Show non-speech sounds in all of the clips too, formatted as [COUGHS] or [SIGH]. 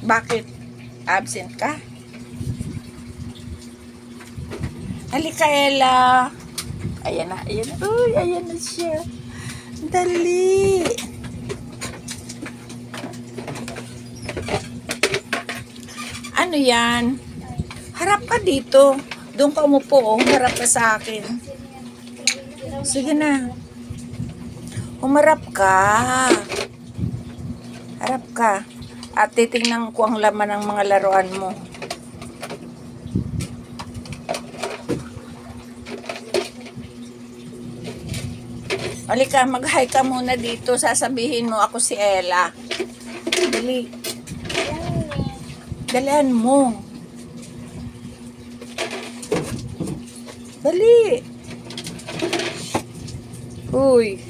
Bakit? Absent ka? Halika, Ella. Ayan na, ayan na. Uy, ayan na siya. Dali. Ano yan? Harap ka dito. Doon ka umupo, oh. Ka sa akin. Sige na. Umarap ka. Harap ka. At titingnan ko ang laman ng mga laruan mo. Halika, mag-hi ka muna dito. Sasabihin mo ako si Ella. Dali. Dalian mo. Dali. Uy.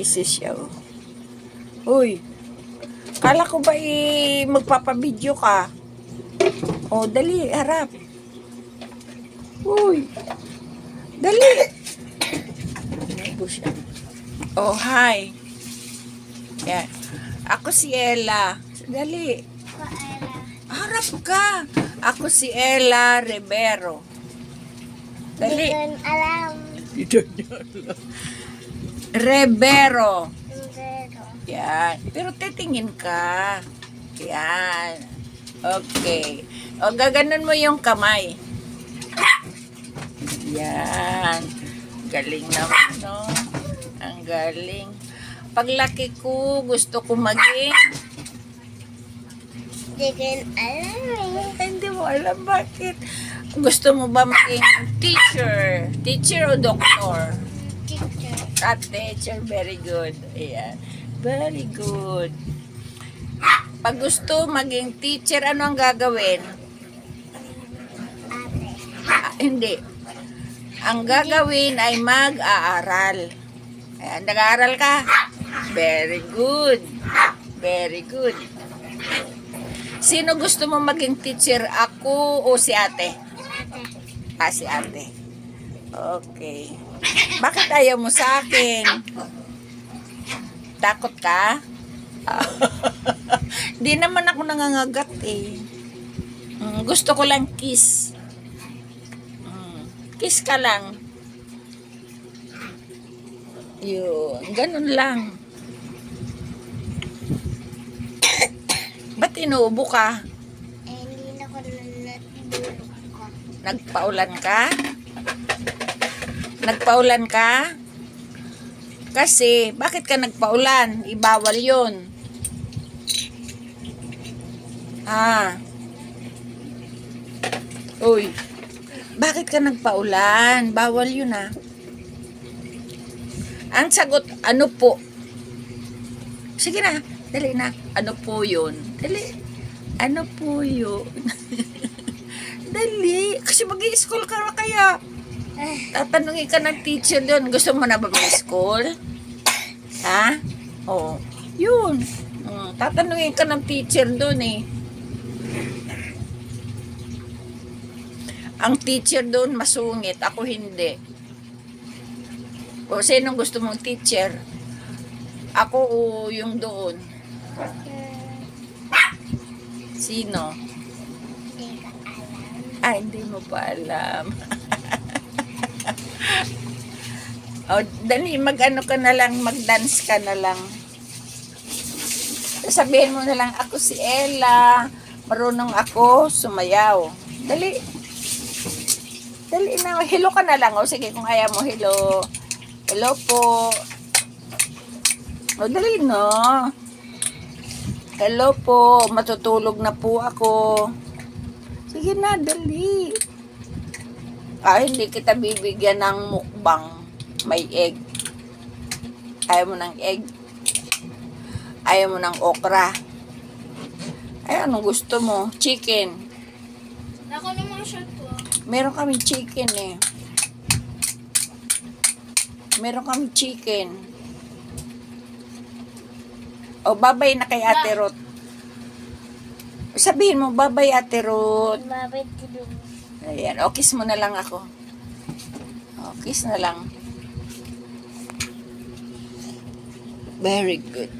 Busy siya. oh. Uy. Kala ko ba i magpapabideo ka? Oh, dali, harap. Uy. Dali. Siya? Oh, hi. Yan. Ako si Ella. Dali. Harap ka. Ako si Ella Rivero. Hindi Dali. ko alam. Rivero. Pero, Yan. Pero titingin ka. Yan. Okay. O, gaganon mo yung kamay. Yan. Galing naman, no? Ang galing. Paglaki ko, gusto ko maging... hindi alam eh. Hindi mo alam bakit. Gusto mo ba maging teacher? Teacher o doktor? At teacher, very good. Ayan. Very good. Pag gusto maging teacher, ano ang gagawin? Ah, hindi. Ang gagawin ay mag-aaral. Ayan, nag-aaral ka? Very good. Very good. Sino gusto mo maging teacher? Ako o si ate? Ate. Ah, si ate. Okay. Bakit ayaw mo sa akin? Takot ka? [LAUGHS] Di naman ako nangangagat eh. Mm, gusto ko lang kiss. Mm, kiss ka lang. Yun, ganun lang. [COUGHS] Ba't inuubo ka? Eh, hindi na ko. Nagpaulan ka? Nagpaulan ka? Kasi, bakit ka nagpaulan? Ibawal yun. Ah. Uy. Bakit ka nagpaulan? Bawal yun ah. Ang sagot, ano po? Sige na, dali na. Ano po yun? Dali. Ano po yun? [LAUGHS] Dali. Kasi mag school ka na kaya. Tatanungin ka ng teacher doon. Gusto mo na ba mag-school? Ha? Oo. Yun. Mm, tatanungin ka ng teacher doon eh. Ang teacher doon masungit. Ako hindi. O sinong gusto mong teacher? Ako o yung doon? Sino? hindi ko alam. Ay, hindi mo pa alam. [LAUGHS] o, dali, mag-ano ka na lang, mag-dance ka na lang. Sabihin mo na lang, ako si Ella, marunong ako sumayaw. Dali. Dali na, hello ka na lang. O, sige, kung ayaw mo, hello. Hello po. O, dali, no. Hello po, matutulog na po ako. Sige na, dali. Ah, hindi kita bibigyan ng mukbang. May egg. Ayaw mo ng egg. Ayaw mo ng okra. Ay, anong gusto mo? Chicken. Ako na mga shot ko. Meron kami chicken eh. Meron kami chicken. O, babay na kay Ate Ruth. Sabihin mo, babay Ate Ruth. Mabait tulog. Ayan, o kiss mo na lang ako. O, kiss na lang. Very good.